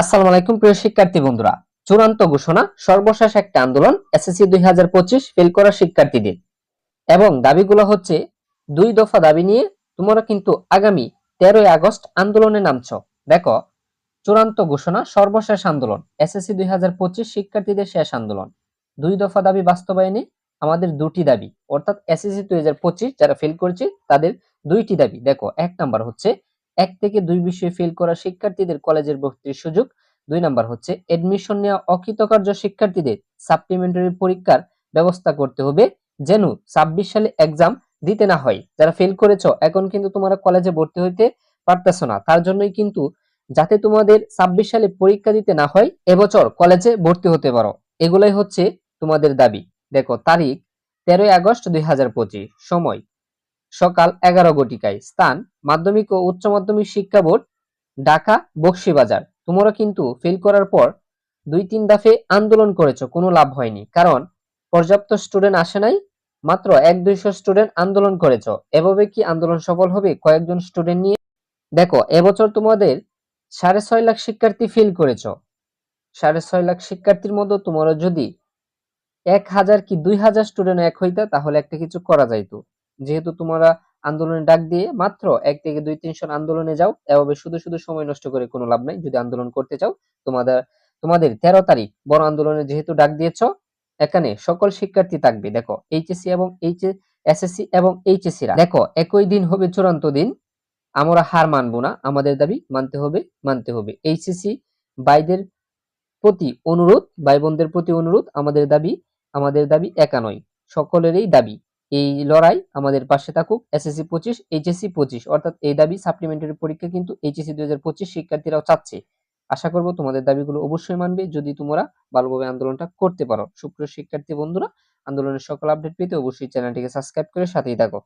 আসসালামু আলাইকুম, প্রিয় শিক্ষার্থী বন্ধুরা। চূড়ান্ত ঘোষণা, সর্বশেষ একটা আন্দোলন এসএসসি দুই হাজার পঁচিশ ফেল করা শিক্ষার্থীদের। এবং দাবিগুলো হচ্ছে, দুই দফা দাবি নিয়ে তোমরা কিন্তু আগামী তেরোই আগস্ট আন্দোলনে নামছ। দেখো, চূড়ান্ত ঘোষণা, সর্বশেষ আন্দোলন এসএসসি দুই হাজার পঁচিশ শিক্ষার্থীদের শেষ আন্দোলন। দুই দফা দাবি বাস্তবায়নে আমাদের দুটি দাবি। অর্থাৎ এসএসসি দুই হাজার পঁচিশ যারা ফেল করেছে, তাদের দুইটি দাবি। দেখো, এক নাম্বার হচ্ছে এক থেকে দুই বিষয়ে ফেল করা শিক্ষার্থীদের কলেজের ভর্তির সুযোগ। দুই নাম্বার হচ্ছে এডমিশন নেওয়া অকৃতকার্য শিক্ষার্থীদের সাপ্লিমেন্টারি পরীক্ষার ব্যবস্থা করতে হবে, যেন ছাব্বিশ সালে এক্সাম দিতে না হয়। যারা ফেল করেছ, এখন কিন্তু তোমরা কলেজে ভর্তি হইতে পারতেছো না। তার জন্যই কিন্তু যাতে তোমাদের ছাব্বিশ সালে পরীক্ষা দিতে না হয়, এবছর কলেজে ভর্তি হতে পারো। এগুলাই হচ্ছে তোমাদের দাবি। দেখো, তারিখ তেরোই আগস্ট দুই হাজার পঁচিশ। সময়। সকাল এগারো ঘটিকায় স্থান, মাধ্যমিক ও উচ্চ মাধ্যমিক শিক্ষা বোর্ড, ঢাকা, বক্সিবাজার। তোমরা কিন্তু ফেল করার পর দুই তিন দফে আন্দোলন করেছ, কোনো লাভ হয়নি। কারণ, পর্যাপ্ত স্টুডেন্ট আসে নাই, মাত্র এক দুইশো স্টুডেন্ট আন্দোলন করেছ। এভাবে কি আন্দোলন সফল হবে? কয়েকজন স্টুডেন্ট নিয়ে? দেখো, এবছর তোমাদের সাড়ে ছয় লাখ শিক্ষার্থী ফেল করেছ। সাড়ে ছয় লাখ শিক্ষার্থীর মধ্যে তোমরা যদি এক হাজার কি দুই হাজার স্টুডেন্ট এক হইতা, তাহলে একটা কিছু করা যাইতো। যেহেতু তোমরা আন্দোলনে ডাক দিয়ে মাত্র এক থেকে দুই তিনশো আন্দোলনে যাও, এভাবে শুধু শুধু সময় নষ্ট করে কোনো লাভ নাই। যদি আন্দোলন করতে চাও, তোমাদের তোমাদের তেরো তারিখ বড় আন্দোলনে যেহেতু ডাক দিয়েছ, এখানে সকল শিক্ষার্থী থাকবে। দেখো, এইচএসসি এবং এইচ, এসএসসি এবং এইচএসসি রা। দেখো, একই দিন হবে চূড়ান্ত দিন। আমরা হার মানবো না। আমাদের দাবি, মানতে হবে মানতে হবে। এইচএসসি ভাইদের প্রতি অনুরোধ, ভাই বোনদের প্রতি অনুরোধ, আমাদের দাবি আমাদের দাবি একা নয়। সকলেরই দাবি। এই লড়াই আমাদের পাশে থাকুক এসএসসি পঁচিশ এইচএসসি পঁচিশ, অর্থাৎ এই দাবি সাপ্লিমেন্টারি পরীক্ষা কিন্তু এইচএসসি দুই হাজার পঁচিশ শিক্ষার্থীরাও চাচ্ছে। আশা করব তোমাদের দাবিগুলো অবশ্যই মানবে, যদি তোমরা ভালোভাবে আন্দোলনটা করতে পারো। সুপ্রিয় শিক্ষার্থী বন্ধুরা, আন্দোলনের সকল আপডেট পেতে অবশ্যই চ্যানেলটিকে সাবস্ক্রাইব করে সাথেই থাকো।